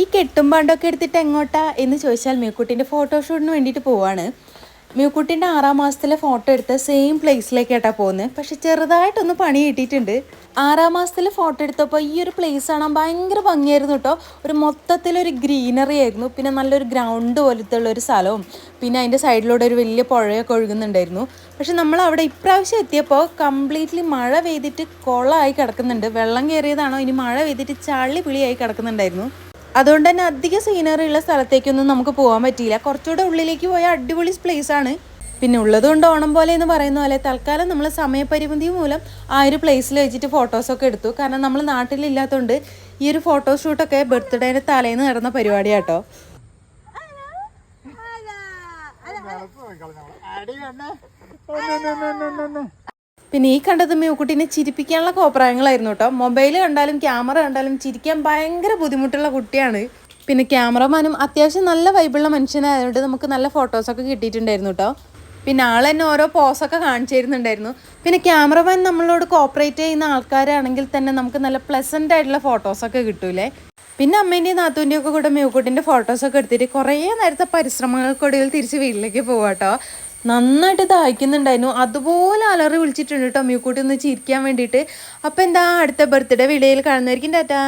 ഈ കെട്ടും പാണ്ടൊക്കെ എടുത്തിട്ട് എങ്ങോട്ടാ എന്ന് ചോദിച്ചാൽ മ്യൂക്കുട്ടിന്റെ ഫോട്ടോഷൂട്ടിന് വേണ്ടിയിട്ട് പോവാണ്. മ്യൂക്കുട്ടിന്റെ ആറാം മാസത്തിലെ ഫോട്ടോ എടുത്ത സെയിം പ്ലേസിലേക്കാട്ടാ പോകുന്നത്. പക്ഷെ ചെറുതായിട്ടൊന്ന് പണി കിട്ടിയിട്ടുണ്ട്. ആറാം മാസത്തിൽ ഫോട്ടോ എടുത്തപ്പോൾ ഈ ഒരു പ്ലേസ് കാണാൻ ഭയങ്കര ഭംഗിയായിരുന്നു കേട്ടോ ഒരു മൊത്തത്തിലൊരു ഗ്രീനറി ആയിരുന്നു. പിന്നെ നല്ലൊരു ഗ്രൗണ്ട് പോലത്തെ ഒരു സ്ഥലവും. പിന്നെ അതിന്റെ സൈഡിലൂടെ ഒരു വലിയ പുഴയൊക്കെ ഒഴുകുന്നുണ്ടായിരുന്നു. പക്ഷെ നമ്മൾ അവിടെ ഇപ്രാവശ്യം എത്തിയപ്പോൾ കംപ്ലീറ്റ്ലി മഴ പെയ്തിട്ട് കുളമായി കിടക്കുന്നുണ്ട്. വെള്ളം കയറിയതാണോ? ഇനി മഴ പെയ്തിട്ട് ചള്ളി പിളിയായി കിടക്കുന്നുണ്ടായിരുന്നു. അതുകൊണ്ട് തന്നെ അധികം സീനറി ഉള്ള സ്ഥലത്തേക്കൊന്നും നമുക്ക് പോകാൻ പറ്റിയില്ല. കുറച്ചുകൂടെ ഉള്ളിലേക്ക് പോയ അടിപൊളി പ്ലേസ് ആണ്. പിന്നെ ഉള്ളതുകൊണ്ട് ഓണം പോലെ എന്ന് പറയുന്ന പോലെ തൽക്കാലം നമ്മൾ സമയപരിമിതി മൂലം ആ ഒരു പ്ലേസിൽ വെച്ചിട്ട് ഫോട്ടോസൊക്കെ എടുത്തു. കാരണം നമ്മൾ നാട്ടിലില്ലാത്തതുകൊണ്ട് ഈ ഒരു ഫോട്ടോഷൂട്ടൊക്കെ ബർത്ത്ഡേയുടെ തലേന്ന് നടന്ന പരിപാടിയാട്ടോ. പിന്നെ ഈ കണ്ടത് മ്യൂക്കുട്ടീനെ ചിരിപ്പിക്കാനുള്ള കോപ്രായങ്ങളായിരുന്നു കേട്ടോ. മൊബൈൽ കണ്ടാലും ക്യാമറ കണ്ടാലും ചിരിക്കാൻ ഭയങ്കര ബുദ്ധിമുട്ടുള്ള കുട്ടിയാണ്. പിന്നെ ക്യാമറമാനും അത്യാവശ്യം നല്ല വൈബുള്ള മനുഷ്യനായതുകൊണ്ട് നമുക്ക് നല്ല ഫോട്ടോസൊക്കെ കിട്ടിയിട്ടുണ്ടായിരുന്നു കേട്ടോ. പിന്നെ ആൾ തന്നെ ഓരോ പോസൊക്കെ കാണിച്ചു തരുന്നുണ്ടായിരുന്നു. പിന്നെ ക്യാമറമാൻ നമ്മളോട് കോപ്പറേറ്റ് ചെയ്യുന്ന ആൾക്കാരാണെങ്കിൽ തന്നെ നമുക്ക് നല്ല പ്ലസന്റ് ആയിട്ടുള്ള ഫോട്ടോസൊക്കെ കിട്ടൂലേ. പിന്നെ അമ്മേന്റെയും നാത്തൂന്റെയും ഒക്കെ കൂടെ മ്യൂക്കുട്ടിന്റെ ഫോട്ടോസൊക്കെ എടുത്തിട്ട് കുറേ നേരത്തെ പരിശ്രമങ്ങൾക്കൊടുവിൽ തിരിച്ച് വീട്ടിലേക്ക് പോവാട്ടോ നന്നായിട്ട് ദാഹിക്കുന്നുണ്ടായിരുന്നു അതുപോലെ അലറി വിളിച്ചിട്ടുണ്ട് കേട്ടോ ഒന്ന് ചിരിക്കാൻ വേണ്ടിയിട്ട്. അപ്പോൾ എന്താ അടുത്ത ബർത്ത്ഡേ വീഡിയോയിൽ കാണുന്നതായിരിക്കും ടാറ്റാ.